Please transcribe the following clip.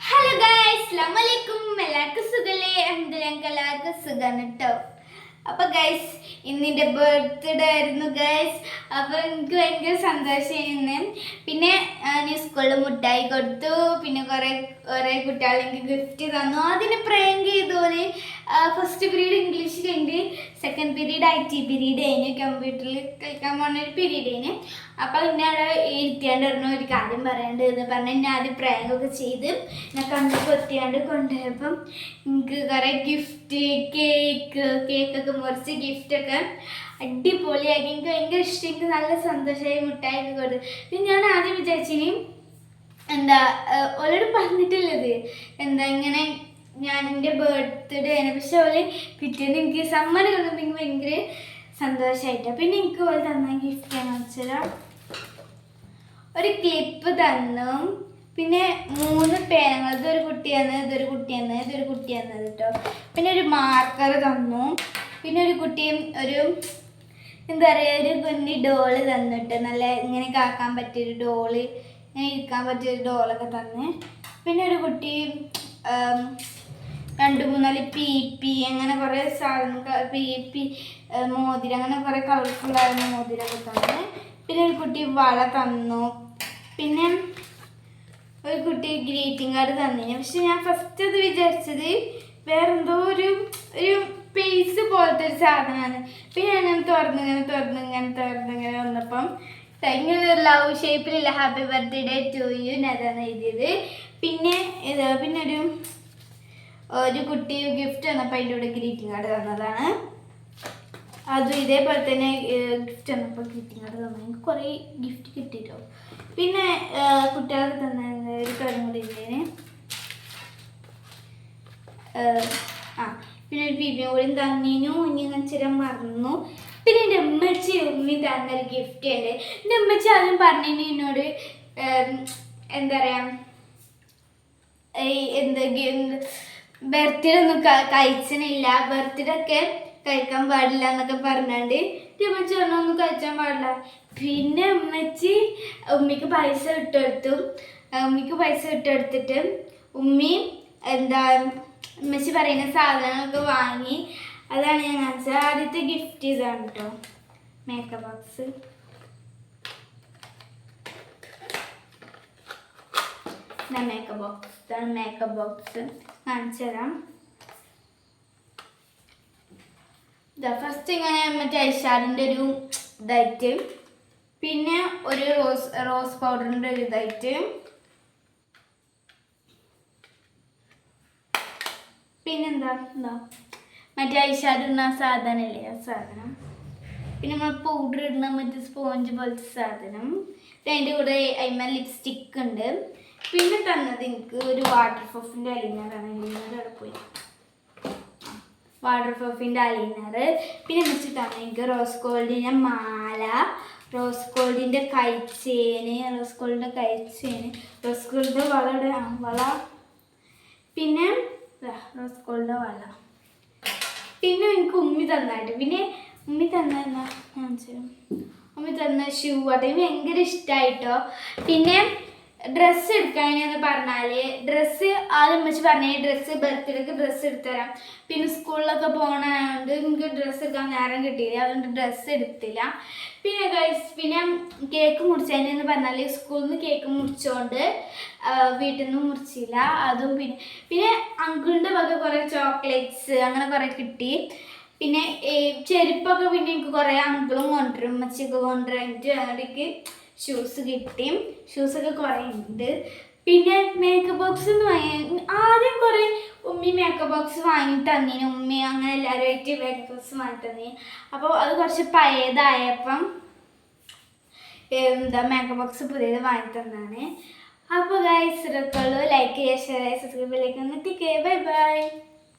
Hello guys അസ്സലാമലൈക്കും എല്ലാവർക്കും സുഖല്ലേ? എന്ത് ഞങ്ങൾക്ക് എല്ലാവർക്കും സുഖമാണ് കേട്ടോ അപ്പൊ ഗൈസ് ഇന്നിന്റെ ബർത്ത്ഡേ ആയിരുന്നു ഗൈസ് അപ്പൊ എനിക്ക് ഭയങ്കര സന്തോഷമായിരുന്നു പിന്നെ ഞാൻ സ്കൂളിൽ മുട്ടായി കൊടുത്തു. പിന്നെ കുറെ കുറെ കുട്ടികൾ ഗിഫ്റ്റ് തന്നു. അതിന് പ്രേങ്ക് പോലെ first period ഇംഗ്ലീഷിലുണ്ട്. Second period I T period കഴിഞ്ഞ് കമ്പ്യൂട്ടറിൽ കളിക്കാൻ പോകുന്ന ഒരു പീരീഡ് കഴിഞ്ഞ് അപ്പോൾ പിന്നെ അവിടെ ഇരുത്തിയാണ്ട് പറഞ്ഞു ഒരു കാര്യം പറയണ്ട് എന്ന് പറഞ്ഞ് ഞാൻ ആദ്യം പ്രേങ്ങൊക്കെ ചെയ്ത് ഞാൻ കണ്ടു കൊത്തിയാണ്ട് കൊണ്ടുപോയപ്പം എനിക്ക് കുറേ ഗിഫ്റ്റ് കേക്ക് കേക്കൊക്കെ മുറിച്ച് ഗിഫ്റ്റൊക്കെ അടിപൊളിയാക്കി. എനിക്ക് ഭയങ്കര ഇഷ്ടം. എനിക്ക് നല്ല സന്തോഷമായി മുട്ടായൊക്കെ കൊടുത്തു. പിന്നെ ഞാൻ ആദ്യം വിചാരിച്ചിനി എന്താ ഓരോട് പറഞ്ഞിട്ടുള്ളത് എന്താ ഇങ്ങനെ ഞാൻ എന്റെ ബർത്ത്ഡേ ആണ് പക്ഷെ അവർ പിറ്റേന്ന് എനിക്ക് സമ്മാനം കണ്ടപ്പോൾ എനിക്ക് ഭയങ്കര സന്തോഷമായിട്ടാണ് പിന്നെ എനിക്ക് ഓൽ തന്ന ഗിഫ്റ്റ് എന്ന് വെച്ചാൽ ഒരു ക്ലിപ്പ് തന്നു. പിന്നെ പേനകൾ ഇതൊരു കുട്ടിയാണ് ഇതൊരു കുട്ടിയാണ് ഇതൊരു കുട്ടിയാണ് കേട്ടോ പിന്നെ ഒരു മാർക്കർ തന്നു. പിന്നെ ഒരു കുട്ടിയും ഒരു എന്താ പറയുക ഒരു കുഞ്ഞി ഡോൾ തന്നിട്ട് നല്ല ഇങ്ങനെ കാക്കാൻ പറ്റിയൊരു ഡോൾ ഇങ്ങനെ ഇരിക്കാൻ പറ്റിയൊരു ഡോളൊക്കെ തന്ന്. പിന്നെ ഒരു കുട്ടി രണ്ട് മൂന്നാൽ പി പി അങ്ങനെ കുറേ സാധനം പി പി മോതിരം അങ്ങനെ കുറേ കളർഫുള്ളായിരുന്ന മോതിരമൊക്കെ തന്ന്. പിന്നെ ഒരു കുട്ടി വള തന്നു. പിന്നെ ഒരു കുട്ടി ഗ്രീറ്റിംഗ് കാർഡ് തന്നിന് പക്ഷെ ഞാൻ ഫസ്റ്റ് അത് വിചാരിച്ചത് വേറെന്തോ ഒരു ഒരു പേസ് പോലത്തെ ഒരു സാധനമാണ്. പിന്നെ ഞാൻ ഇങ്ങനെ തുറന്ന് ഇങ്ങനെ തുറന്നു ഇങ്ങനെ തുറന്നു ഇങ്ങനെ വന്നപ്പം ഇങ്ങനെ ലവ് ഷേപ്പിലുള്ള ഹാപ്പി ബർത്ത്ഡേ ടു യു അതാണ് എഴുതിയത്. പിന്നെ ഇത് പിന്നെ ഒരു ഒരു കുട്ടി ഗിഫ്റ്റ് തന്നപ്പോൾ അതിന്റെ കൂടെ ഗ്രീറ്റിംഗ് കാർഡ് തന്നതാണ്. അതും ഇതേപോലെ തന്നെ ഗിഫ്റ്റ് തന്നപ്പോൾ ഗ്രീറ്റിംഗ് തന്നെ എനിക്ക് കുറേ ഗിഫ്റ്റ് കിട്ടിയിട്ടോ പിന്നെ കുട്ടികൾക്ക് തന്ന ഒരു കാര്യം കൂടി ഇല്ലേനെ ആ പിന്നെ ഒരു ബിബിയും കൂടി തന്നീനു. ഇനി ഞാൻ ചില മറന്നു. പിന്നെ എന്റെ അമ്മച്ചി ഉമ്മി തന്നൊരു ഗിഫ്റ്റ് അല്ലേ? എന്റെ അമ്മച്ചി ആദ്യം പറഞ്ഞു എന്നോട് എന്താ പറയാ ഈ എന്ത് ബർത്ത്ഡേ ഒന്നും കഴിച്ചിനില്ല. ബർത്ത്ഡേ ഒക്കെ കഴിക്കാൻ പാടില്ല എന്നൊക്കെ പറഞ്ഞാണ്ട് ഉമ്മച്ചി പറഞ്ഞു ഒന്നും കഴിക്കാൻ പാടില്ല. പിന്നെ ഉമ്മച്ചി ഉമ്മിക്ക് പൈസ ഇട്ടെടുത്തു ഉമ്മിക്ക് പൈസ ഇട്ടെടുത്തിട്ട് ഉമ്മി എന്താ ഉമ്മച്ചി പറയുന്ന സാധനങ്ങളൊക്കെ വാങ്ങി. അതാണ് ഞാൻ കാണിച്ചത്. ആദ്യത്തെ ഗിഫ്റ്റ് ഇതാണ് കേട്ടോ മേക്കപ്പ് ബോക്സ് മേക്കപ്പ് ബോക്സ് ഇതാണ് മേക്കപ്പ് ബോക്സ് കാണിച്ചു തരാം ഇതാ ഫസ്റ്റ് ഇങ്ങനെ മറ്റേ ഐഷാഡിന്റെ ഒരു ഇതായിട്ട് പിന്നെ ഒരു റോസ് റോസ് പൗഡറിന്റെ ഒരു ഇതായിട്ട് പിന്നെന്താ മറ്റേ ഐഷാഡ് ഇടുന്ന സാധനമല്ലേ ആ സാധനം? പിന്നെ നമ്മൾ പൗഡർ ഇടുന്ന മറ്റേ സ്പോഞ്ച് പോലത്തെ സാധനം. പിന്നെ അതിന്റെ കൂടെ അതിമ ലിപ്സ്റ്റിക്ക് ഉണ്ട്. പിന്നെ തന്നത് എനിക്ക് ഒരു വാട്ടർ പ്രൂഫിന്റെ അലീനറാണ് അലീനർ അവിടെ പോയി. വാട്ടർ പ്രൂഫിന്റെ അലീനർ പിന്നെ വെച്ചിട്ടാണ് എനിക്ക് റോസ് ഗോൾഡിന്റെ മാല റോസ് ഗോൾഡിന്റെ കൈച്ചേന് റോസ് ഗോൾഡിന്റെ കൈച്ചേന് റോസ് ഗോൾഡിന്റെ വളയുടെ വള പിന്നെ റോസ് ഗോൾഡിന്റെ വള. പിന്നെ എനിക്ക് ഉമ്മി തന്നായിട്ട് പിന്നെ ഉമ്മി തന്ന ഞാൻ ഉമ്മി തന്ന ഷൂ അത് ഭയങ്കര ഇഷ്ടമായിട്ടോ പിന്നെ ഡ്രസ്സ് എടുക്കാനെന്ന് പറഞ്ഞാൽ ഡ്രസ്സ് ആദ്യം വെച്ച് പറഞ്ഞ ഡ്രസ്സ് ബർത്ത്ഡേക്ക് ഡ്രസ്സ് എടുത്തുതരാം. പിന്നെ സ്കൂളിലൊക്കെ പോകണതുകൊണ്ട് എനിക്ക് ഡ്രസ്സ് എടുക്കാൻ നേരം കിട്ടിയില്ല അതുകൊണ്ട് ഡ്രസ്സ് എടുത്തില്ല. പിന്നെ ഗൈസ് പിന്നെ കേക്ക് മുറിച്ചതിനെന്ന് പറഞ്ഞാൽ സ്കൂളിൽ നിന്ന് കേക്ക് മുറിച്ചോണ്ട് വീട്ടിൽ നിന്ന് മുറിച്ചില്ല. അതും പിന്നെ പിന്നെ അങ്കിളിന്റെ വക കുറേ ചോക്ലേറ്റ്സ് അങ്ങനെ കുറേ കിട്ടി. പിന്നെ ചെരുപ്പൊക്കെ പിന്നെ എനിക്ക് കുറേ അങ്കിളും കൊണ്ടുവരും ഉമ്മച്ചിയൊക്കെ കൊണ്ടുവരും അങ്ങോട്ടേക്ക് ഷൂസ് കിട്ടി. ഷൂസൊക്കെ കുറേ ഉണ്ട് പിന്നെ മേക്കപ്പ് ബോക്സ് എന്ന് വാങ്ങി ആദ്യം കുറേ ഉമ്മി മേക്കപ്പ് ബോക്സ് വാങ്ങി തന്നീന്. ഉമ്മി അങ്ങനെ എല്ലാവരുമായിട്ട് മേക്കപ്പ് ബോക്സ് വാങ്ങി തന്നീന്. അപ്പോൾ അത് കുറച്ച് പഴയതായപ്പം എന്താ മേക്കപ്പ് ബോക്സ് പുതിയത് വാങ്ങി തന്നാണ്. അപ്പോൾ ഗൈസ് ഇതൊക്കെ ലൈക്ക് ചെയ്യുക ഷെയർ ചെയ്യുക സബ്സ്ക്രൈബ് ചെയ്യുക. Bye bye